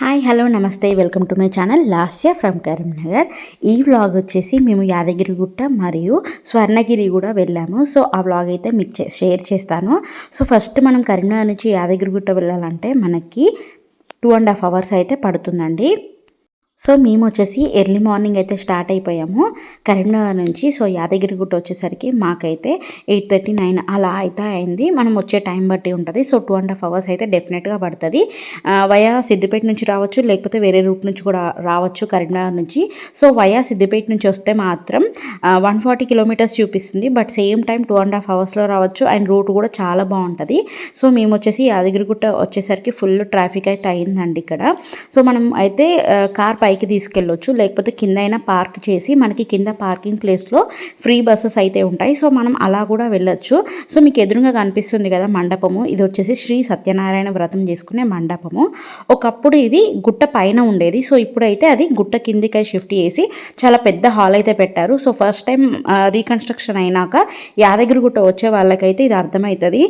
Hi hello నమస్తే. Welcome to my channel Lasya from Karimnagar ఈ vlog వచ్చేసి మేము యాదగిరిగుట్ట మరియు స్వర్ణగిరి కూడా వెళ్ళాము. సో ఆ వ్లాగ్ అయితే మీకు షేర్ చేస్తాను. సో ఫస్ట్ మనం కరీంనగర్ నుంచి యాదగిరిగుట్ట వెళ్ళాలంటే మనకి టూ అండ్ హాఫ్ అవర్స్ అయితే పడుతుందండి. సో మేము వచ్చేసి ఎర్లీ మార్నింగ్ అయితే స్టార్ట్ అయిపోయాము. కరీంనగర్ నుంచి సో యాదగిరిగుట్ట వచ్చేసరికి మాకైతే ఎయిట్ థర్టీ నైన్ అలా అయితే అయింది. మనం వచ్చే టైం బట్టి ఉంటుంది. So two and half hours అయితే డెఫినెట్గా పడుతుంది. వయా సిద్దిపేట నుంచి రావచ్చు లేకపోతే వేరే రూట్ నుంచి కూడా రావచ్చు కరీంనగర్ నుంచి. సో వయా సిద్దిపేట నుంచి వస్తే మాత్రం వన్ ఫార్టీ కిలోమీటర్స్ చూపిస్తుంది. But same time two and half అవర్స్లో రావచ్చు. అండ్ రూట్ కూడా చాలా బాగుంటుంది. సో మేము వచ్చేసి యాదగిరిగుట్ట వచ్చేసరికి ఫుల్ ట్రాఫిక్ అయితే అయిందండి ఇక్కడ. సో మనం అయితే కార్ పైకి తీసుకెళ్ళొచ్చు. లేకపోతే కింద అయినా పార్క్ చేసి మనకి కింద పార్కింగ్ ప్లేస్లో ఫ్రీ బస్సెస్ అయితే ఉంటాయి. సో మనం అలా కూడా వెళ్ళొచ్చు. సో మీకు ఎదురుగా కనిపిస్తుంది కదా మండపము. ఇది వచ్చేసి శ్రీ సత్యనారాయణ వ్రతం చేసుకునే మండపము. ఒకప్పుడు ఇది గుట్ట పైన ఉండేది. సో ఇప్పుడైతే అది గుట్ట కిందికి షిఫ్ట్ చేసి చాలా పెద్ద హాల్ అయితే పెట్టారు. సో ఫస్ట్ టైం రీకన్స్ట్రక్షన్ అయినాక యాదగిరిగుట్ట వచ్చే వాళ్ళకైతే ఇది అర్థమవుతుంది.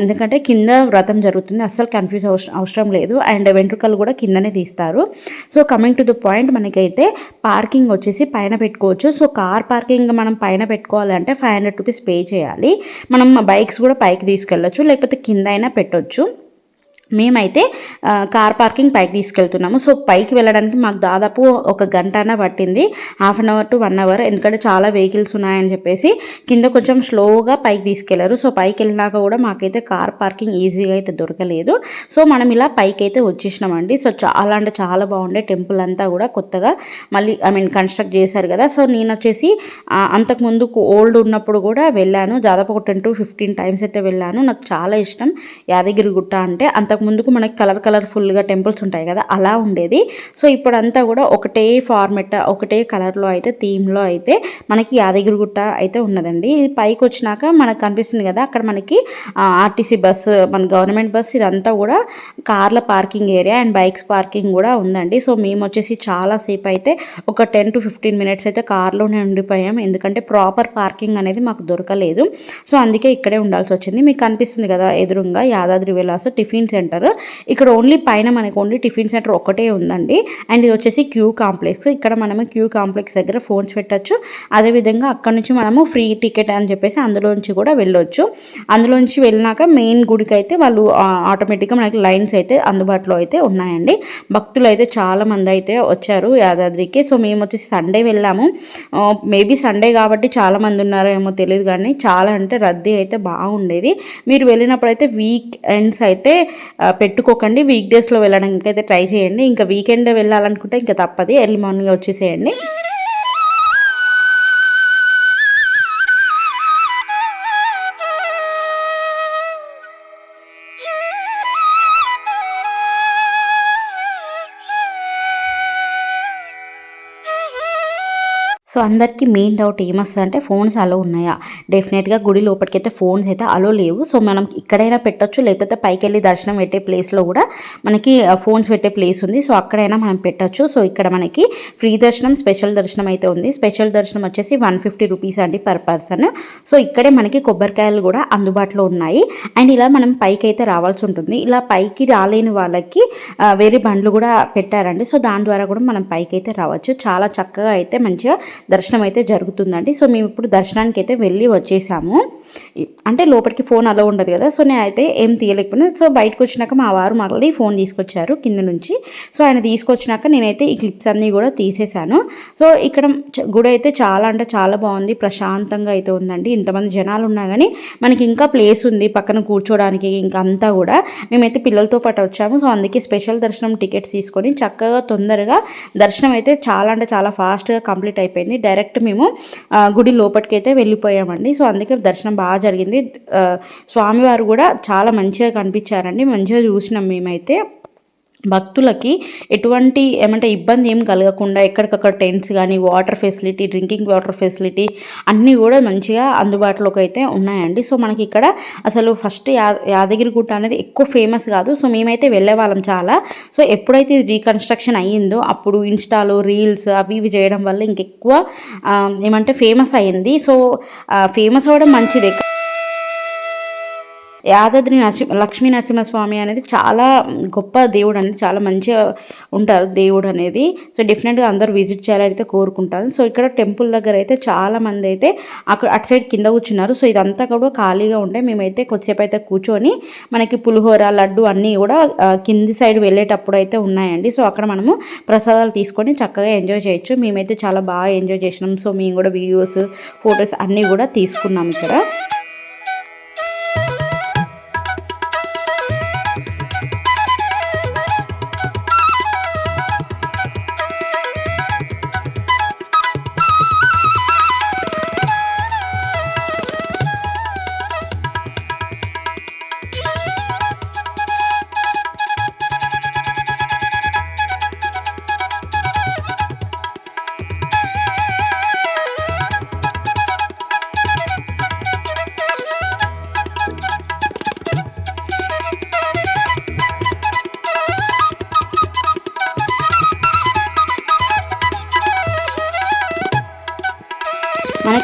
ఎందుకంటే కింద వ్రతం జరుగుతుంది. అస్సలు కన్ఫ్యూజ్ అవసరం అవసరం లేదు. అండ్ వెంట్రుకలు కూడా కిందనే తీస్తారు. So coming to the point మనకైతే పార్కింగ్ వచ్చేసి పైన పెట్టుకోవచ్చు. సో కార్ పార్కింగ్ మనం పైన పెట్టుకోవాలంటే ఫైవ్ హండ్రెడ్ రూపీస్ పే చేయాలి. మనం బైక్స్ కూడా పైకి తీసుకెళ్ళచ్చు లేకపోతే కింద అయినా పెట్టొచ్చు. మేమైతే కార్ పార్కింగ్ పైకి తీసుకెళ్తున్నాము. సో పైకి వెళ్ళడానికి మాకు దాదాపు ఒక గంట అన్న పట్టింది. Half an hour to one hour. ఎందుకంటే చాలా వెహికల్స్ ఉన్నాయని చెప్పేసి కింద కొంచెం స్లోగా పైకి తీసుకెళ్ళారు. సో పైకి వెళ్ళినాక కూడా మాకైతే కార్ పార్కింగ్ ఈజీగా అయితే దొరకలేదు. సో మనం ఇలా పైకి అయితే వచ్చేసినామండి. సో చాలా అంటే చాలా బాగుండే. టెంపుల్ అంతా కూడా కొత్తగా మళ్ళీ ఐ మీన్ కన్స్ట్రక్ట్ చేశారు కదా. సో నేను వచ్చేసి ఆ, అంతకుముందు ఓల్డ్ ఉన్నప్పుడు కూడా వెళ్ళాను. దాదాపు ఒక టెన్ టు ఫిఫ్టీన్ టైమ్స్ అయితే వెళ్ళాను. నాకు చాలా ఇష్టం యాదగిరి గుట్ట అంటే. అంతకుముందుకు మనకి కలర్ కలర్ఫుల్గా టెంపుల్స్ ఉంటాయి కదా అలా ఉండేది. సో ఇప్పుడంతా కూడా ఒకటే ఫార్మెట్ ఒకటే కలర్లో అయితే థీమ్లో అయితే మనకి యాదగిరి గుట్ట అయితే ఉన్నదండి. ఇది పైకి వచ్చినాక మనకు కనిపిస్తుంది కదా అక్కడ మనకి ఆర్టీసీ బస్సు మన గవర్నమెంట్ బస్ ఇదంతా కూడా కార్ల parking area and bikes parking కూడా ఉందండి. సో మేము వచ్చేసి చాలాసేపు అయితే ఒక టెన్ టు ఫిఫ్టీన్ మినిట్స్ అయితే కార్లోనే ఉండిపోయాం. ఎందుకంటే ప్రాపర్ పార్కింగ్ అనేది మాకు దొరకలేదు. సో అందుకే ఇక్కడే ఉండాల్సి వచ్చింది. మీకు కనిపిస్తుంది కదా ఎదురుగా యాదాద్రి విలాస్ టిఫిన్ సెంటర్ ఇక్కడ ఓన్లీ పైన మనకు ఓన్లీ టిఫిన్ సెంటర్ ఒకటే ఉందండి. అండ్ ఇది వచ్చేసి క్యూ కాంప్లెక్స్. ఇక్కడ మనము క్యూ కాంప్లెక్స్ దగ్గర ఫోన్స్ పెట్టచ్చు. అదేవిధంగా అక్కడ నుంచి మనము ఫ్రీ టికెట్ అని చెప్పేసి అందులోంచి కూడా వెళ్ళొచ్చు. అందులోంచి వెళ్ళినాక మెయిన్ గుడికి అయితే వాళ్ళు ఆటోమేటిక్గా మనకి లైన్స్ అయితే అందుబాటులో అయితే ఉన్నాయండి. భక్తులు అయితే చాలా మంది అయితే వచ్చారు యాదాద్రికి. సో మేము వచ్చేసి సండే వెళ్ళాము. మేబీ సండే కాబట్టి చాలామంది ఉన్నారో ఏమో తెలియదు కానీ చాలా అంటే రద్దీ అయితే బాగుండేది. మీరు వెళ్ళినప్పుడు అయితే వీక్ ఎండ్స్ అయితే పెట్టుకోకండి. వీక్ డేస్లో వెళ్ళడానికి అయితే ట్రై చేయండి. ఇంకా వీకెండ్ వెళ్ళాలనుకుంటే ఇంకా తప్పది. ఎర్లీ మార్నింగ్ వచ్చేసేయండి. సో అందరికీ మెయిన్ డౌట్ ఏమొస్తుంది అంటే ఫోన్స్ అలో ఉన్నాయా? డెఫినెట్గా గుడి లోపలికి అయితే ఫోన్స్ అయితే అలో లేవు. సో మనం ఇక్కడైనా పెట్టొచ్చు లేకపోతే పైకి వెళ్ళి దర్శనం పెట్టే ప్లేస్లో కూడా మనకి ఫోన్స్ పెట్టే ప్లేస్ ఉంది. సో అక్కడైనా మనం పెట్టొచ్చు. సో ఇక్కడ మనకి ఫ్రీ దర్శనం స్పెషల్ దర్శనం అయితే ఉంది. స్పెషల్ దర్శనం వచ్చేసి వన్ ఫిఫ్టీ రూపీస్ అండి పర్ పర్సన్ సో ఇక్కడే మనకి కొబ్బరికాయలు కూడా అందుబాటులో ఉన్నాయి. అండ్ ఇలా మనం పైకి అయితే రావాల్సి ఉంటుంది. ఇలా పైకి రాలేని వాళ్ళకి వేరే బండ్లు కూడా పెట్టారండి. సో దాని ద్వారా కూడా మనం పైకి అయితే రావచ్చు. చాలా చక్కగా అయితే మంచిగా దర్శనం అయితే జరుగుతుందండి. సో మేము ఇప్పుడు దర్శనానికి అయితే వెళ్ళి వచ్చేసాము. అంటే లోపలికి ఫోన్ అలా ఉండదు కదా. సో నేను అయితే ఏం తీయలేకపోయినా సో బయటకు వచ్చినాక మా వారు మళ్ళీ ఫోన్ తీసుకొచ్చారు కింద నుంచి. సో ఆయన తీసుకొచ్చినాక నేనైతే ఈ క్లిప్స్ అన్నీ కూడా తీసేశాను. సో ఇక్కడ గుడి అయితే చాలా అంటే చాలా బాగుంది. ప్రశాంతంగా అయితే ఉందండి. ఇంతమంది జనాలు ఉన్నా కానీ మనకి ఇంకా ప్లేస్ ఉంది పక్కన కూర్చోడానికి ఇంకా అంతా కూడా. మేమైతే పిల్లలతో పాటు వచ్చాము. సో అందుకే స్పెషల్ దర్శనం టికెట్స్ తీసుకొని చక్కగా తొందరగా దర్శనం అయితే చాలా అంటే చాలా ఫాస్ట్గా కంప్లీట్ అయిపోయింది. డైరెక్ట్ మేము గుడి లోపలికైతే అయితే వెళ్ళిపోయామండి. సో అందుకే దర్శనం బాగా జరిగింది. స్వామివారు కూడా చాలా మంచిగా కనిపించారండి. మంచిగా చూసినాం మేమైతే. భక్తులకి ఎటువంటి ఏమంటే ఇబ్బంది ఏం కలగకుండా ఎక్కడికక్కడ టెంట్స్ కానీ water facility drinking water facility అన్నీ కూడా మంచిగా అందుబాటులోకి అయితే ఉన్నాయండి. సో మనకి ఇక్కడ అసలు ఫస్ట్ యా యాదగిరిగుట్ట అనేది ఎక్కువ ఫేమస్ కాదు. సో మేమైతే వెళ్ళే వాళ్ళం చాలా. సో ఎప్పుడైతే ఇది రీకన్స్ట్రక్షన్ అయ్యిందో అప్పుడు ఇన్స్టాలో రీల్స్ అవి ఇవి చేయడం వల్ల ఇంకెక్కువ ఏమంటే ఫేమస్ అయ్యింది. సో ఫేమస్ అవ్వడం మంచిదే. యాదాద్రి నరసింహ లక్ష్మీ నరసింహస్వామి అనేది చాలా గొప్ప దేవుడు అనేది చాలా మంచిగా ఉంటారు దేవుడు అనేది. సో డెఫినెట్గా అందరూ విజిట్ చేయాలని అయితే కోరుకుంటాను. సో ఇక్కడ టెంపుల్ దగ్గర అయితే చాలా మంది అయితే అక్కడ అటు సైడ్ కింద కూర్చున్నారు. సో ఇదంతా కూడా ఖాళీగా ఉంటే మేమైతే కొద్దిసేపు అయితే కూర్చొని మనకి పులిహోర లడ్డు అన్నీ కూడా కింది సైడ్ వెళ్ళేటప్పుడు అయితే ఉన్నాయండి. సో అక్కడ మనము ప్రసాదాలు తీసుకొని చక్కగా ఎంజాయ్ చేయొచ్చు. మేమైతే చాలా బాగా ఎంజాయ్ చేసినాం. సో మేము కూడా వీడియోస్ ఫొటోస్ అన్నీ కూడా తీసుకున్నాం ఇక్కడ.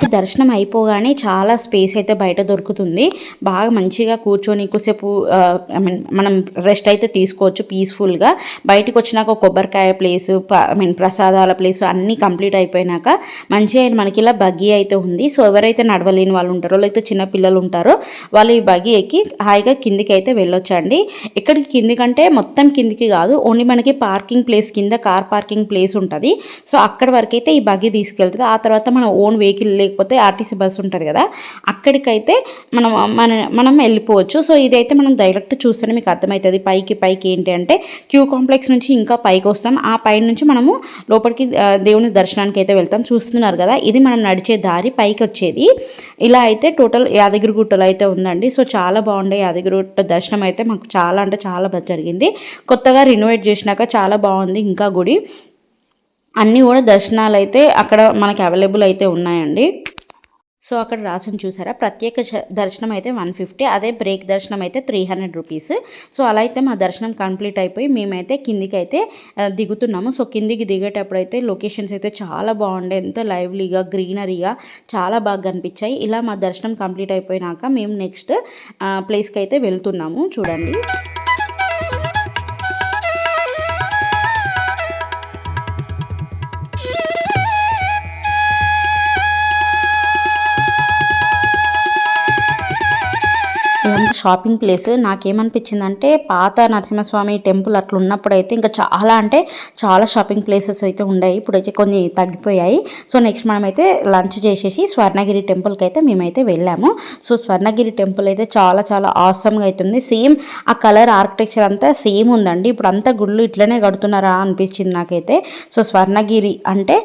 మనకి దర్శనం అయిపోగానే చాలా స్పేస్ అయితే బయట దొరుకుతుంది. బాగా మంచిగా కూర్చొని ఎక్కువసేపు ఐ మీన్ మనం రెస్ట్ అయితే తీసుకోవచ్చు పీస్ఫుల్గా. బయటకు వచ్చినాక కొబ్బరికాయ ప్లేస్ ఐ మీన్ ప్రసాదాల ప్లేస్ అన్నీ కంప్లీట్ అయిపోయినాక మంచిగా మనకి ఇలా బగ్గీ అయితే ఉంది. సో ఎవరైతే నడవలేని వాళ్ళు ఉంటారో లేకపోతే చిన్న పిల్లలు ఉంటారో వాళ్ళు ఈ బగ్గీ ఎక్కి హాయిగా కిందికి అయితే వెళ్ళొచ్చండి. ఇక్కడికి కిందికంటే మొత్తం కిందికి కాదు ఓన్లీ మనకి పార్కింగ్ ప్లేస్ కింద కార్ పార్కింగ్ ప్లేస్ ఉంటుంది. సో అక్కడ వరకు అయితే ఈ బగ్గీ తీసుకెళ్తుంది. ఆ తర్వాత మన ఓన్ వెహికల్ లేకపోతే ఆర్టీసీ బస్సు ఉంటుంది కదా అక్కడికైతే మనం మన మనం వెళ్ళిపోవచ్చు. సో ఇదైతే మనం డైరెక్ట్ చూస్తేనే మీకు అర్థమవుతుంది పైకి పైకి ఏంటి అంటే క్యూ కాంప్లెక్స్ నుంచి ఇంకా పైకి వస్తాం. ఆ పై నుంచి మనము లోపలికి దేవుని దర్శనానికి అయితే వెళ్తాం. చూస్తున్నారు కదా ఇది మనం నడిచే దారి పైకి వచ్చేది. ఇలా అయితే టోటల్ యాదగిరి గుట్టలు అయితే ఉందండి. సో చాలా బాగుండే యాదగిరి గుట్ట దర్శనం అయితే మాకు చాలా అంటే చాలా బాగా జరిగింది. కొత్తగా రినోవేట్ చేసినాక చాలా బాగుంది. ఇంకా గుడి అన్నీ కూడా దర్శనాలు అయితే అక్కడ మనకి అవైలబుల్ అయితే ఉన్నాయండి. సో అక్కడ రాసిన చూసారా? ప్రత్యేక దర్శనం అయితే వన్ ఫిఫ్టీ అదే బ్రేక్ దర్శనం అయితే త్రీ హండ్రెడ్ రూపీస్. సో అలా అయితే మా దర్శనం కంప్లీట్ అయిపోయి మేమైతే కిందికి అయితే దిగుతున్నాము. సో కిందికి దిగేటప్పుడు అయితే లొకేషన్స్ అయితే చాలా బాగుండే ఎంతో లైవ్లీగా గ్రీనరీగా చాలా బాగా కనిపించాయి. ఇలా మా దర్శనం కంప్లీట్ అయిపోయినాక మేము నెక్స్ట్ ప్లేస్కి అయితే వెళ్తున్నాము. చూడండి. ఇదంతా షాపింగ్ ప్లేస్ నాకేమనిపించిందంటే పాత నరసింహస్వామి టెంపుల్ అట్లా ఉన్నప్పుడు అయితే ఇంకా చాలా అంటే చాలా షాపింగ్ ప్లేసెస్ అయితే ఉన్నాయి ఇప్పుడైతే కొన్ని తగ్గిపోయాయి. సో నెక్స్ట్ మనమైతే లంచ్ చేసేసి స్వర్ణగిరి టెంపుల్కి అయితే మేమైతే వెళ్ళాము. సో స్వర్ణగిరి టెంపుల్ అయితే చాలా చాలా ఆసమ్గా అవుతుంది సేమ్ ఆ కలర్ ఆర్కిటెక్చర్ అంతా సేమ్ ఉందండి. ఇప్పుడు అంతా గుళ్ళు ఇట్లనే కడుతున్నారా అనిపించింది నాకైతే. సో స్వర్ణగిరి అంటే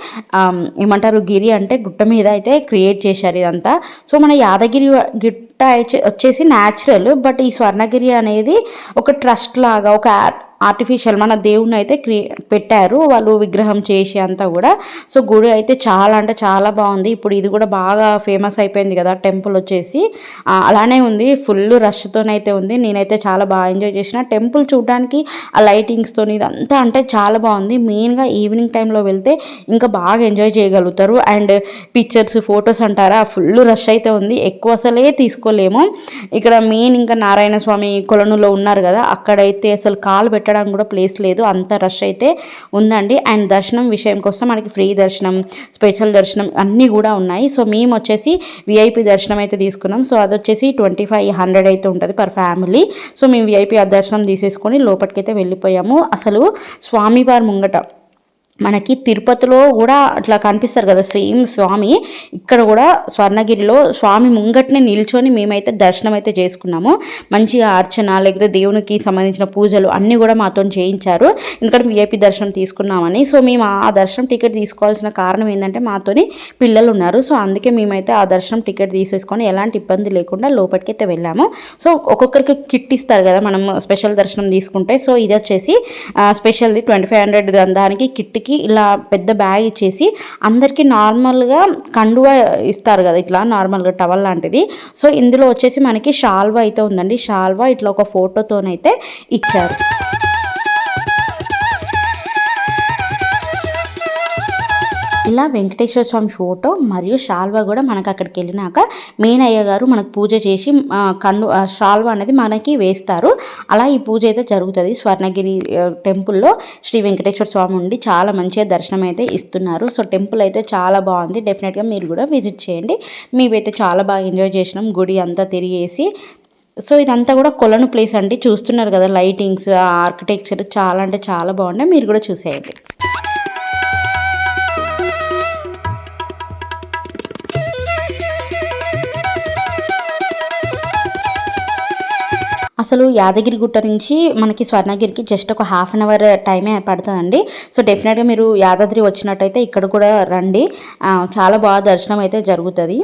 ఏమంటారు? గిరి అంటే గుట్ట మీద అయితే క్రియేట్ చేశారు ఇదంతా. సో మన యాదగిరి వచ్చేసి న్యాచురల్ బట్ ఈ స్వర్ణగిరి అనేది ఒక ట్రస్ట్ లాగా ఒక ఆర్టిఫిషియల్ మన దేవుణ్ణి అయితే క్రి పెట్టారు. వాళ్ళు విగ్రహం చేసి అంతా కూడా. సో గుడి అయితే చాలా అంటే చాలా బాగుంది. ఇప్పుడు ఇది కూడా బాగా ఫేమస్ అయిపోయింది కదా టెంపుల్ వచ్చేసి. అలానే ఉంది. ఫుల్ రష్తోనైతే ఉంది. నేనైతే చాలా బాగా ఎంజాయ్ చేసిన. టెంపుల్ చూడడానికి ఆ లైటింగ్స్తో ఇదంతా అంటే చాలా బాగుంది. మెయిన్గా ఈవినింగ్ టైంలో వెళ్తే ఇంకా బాగా ఎంజాయ్ చేయగలుగుతారు. అండ్ పిక్చర్స్ ఫొటోస్ అంటారా ఫుల్ రష్ అయితే ఉంది. ఎక్కువ అసలే తీసుకోలేము. ఇక్కడ మెయిన్ ఇంకా నారాయణ స్వామి కొలనులో ఉన్నారు కదా. అక్కడైతే అసలు కాలు పెట్టడం పెట్టడానికి కూడా ప్లేస్ లేదు. అంత రష్ అయితే ఉందండి. అండ్ దర్శనం విషయం కోసం మనకి ఫ్రీ దర్శనం స్పెషల్ దర్శనం అన్నీ కూడా ఉన్నాయి. సో మేము వచ్చేసి విఐపి దర్శనం అయితే తీసుకున్నాం. సో అది వచ్చేసి ట్వంటీ ఫైవ్ హండ్రెడ్ అయితే ఉంటుంది పర్ ఫ్యామిలీ. సో మేము విఐపి దర్శనం తీసేసుకొని లోపలికైతే వెళ్ళిపోయాము. అసలు స్వామివారి ముంగట మనకి తిరుపతిలో కూడా అట్లా కనిపిస్తారు కదా సేమ్ స్వామి. ఇక్కడ కూడా స్వర్ణగిరిలో స్వామి ముంగట్నే నిల్చొని మేమైతే దర్శనం అయితే చేసుకున్నాము. మంచిగా అర్చన లేకపోతే దేవునికి సంబంధించిన పూజలు అన్నీ కూడా మాతో చేయించారు. ఎందుకంటే విఐపి దర్శనం తీసుకున్నామని. సో మేము ఆ దర్శనం టికెట్ తీసుకోవాల్సిన కారణం ఏంటంటే మాతోని పిల్లలు ఉన్నారు. సో అందుకే మేమైతే ఆ దర్శనం టికెట్ తీసేసుకొని ఎలాంటి ఇబ్బంది లేకుండా లోపలికి అయితే వెళ్ళాము. సో ఒక్కొక్కరికి కిట్ ఇస్తారు కదా మనం స్పెషల్ దర్శనం తీసుకుంటే. సో ఇది వచ్చేసి స్పెషల్ది ట్వంటీ ఫైవ్ హండ్రెడ్ దానికి కిట్ అందరికీ ఇలా పెద్ద బ్యాగ్ ఇచ్చేసి అందరికీ నార్మల్గా కండువ ఇస్తారు కదా ఇట్లా నార్మల్గా టవల్ లాంటిది. సో ఇందులో వచ్చేసి మనకి షాల్వా అయితే ఉందండి. షాల్వా ఇట్లా ఒక ఫోటోతోనైతే ఇచ్చారు. ఇలా వెంకటేశ్వర స్వామి ఫోటో మరియు షాల్వా కూడా మనకు అక్కడికి వెళ్ళినాక మెయిన్ అయ్య గారు మనకు పూజ చేసి కన్ను ఆ, షాల్వా అనేది మనకి వేస్తారు. అలా ఈ పూజ అయితే జరుగుతుంది. స్వర్ణగిరి టెంపుల్లో శ్రీ వెంకటేశ్వర స్వామి ఉండి చాలా మంచిగా దర్శనం అయితే ఇస్తున్నారు. సో టెంపుల్ అయితే చాలా బాగుంది. డెఫినెట్గా మీరు కూడా విజిట్ చేయండి. మేమైతే చాలా బాగా ఎంజాయ్ చేసినాం. గుడి అంతా తిరిగేసి. సో ఇదంతా కూడా కొలను ప్లేస్ అండి. చూస్తున్నారు కదా లైటింగ్స్ ఆర్కిటెక్చర్ చాలా అంటే చాలా బాగున్నాయి. మీరు కూడా చూసేయండి. అసలు యాదగిరి గుట్ట నుంచి మనకి స్వర్ణగిరికి జస్ట్ ఒక హాఫ్ అన్ అవర్ టైమే పడుతుందండి. సో డెఫినెట్గా మీరు యాదాద్రి వచ్చినట్టయితే ఇక్కడ కూడా రండి. చాలా బాగా దర్శనం అయితే జరుగుతుంది.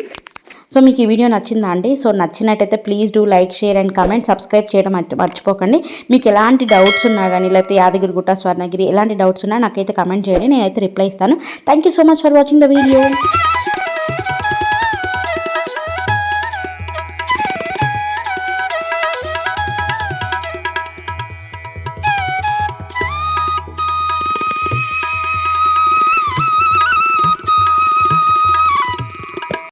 సో మీకు ఈ వీడియో నచ్చిందా అండి? సో నచ్చినట్టయితే please do like share and comment subscribe చేయడం మర్చిపోకండి. మీకు ఎలాంటి డౌట్స్ ఉన్నా కానీ లేకపోతే యాదగిరి గుట్ట స్వర్ణగిరి ఎలాంటి డౌట్స్ ఉన్నా నాకైతే కమెంట్ చేయండి. నేనైతే రిప్లై ఇస్తాను. Thank you so much for watching the video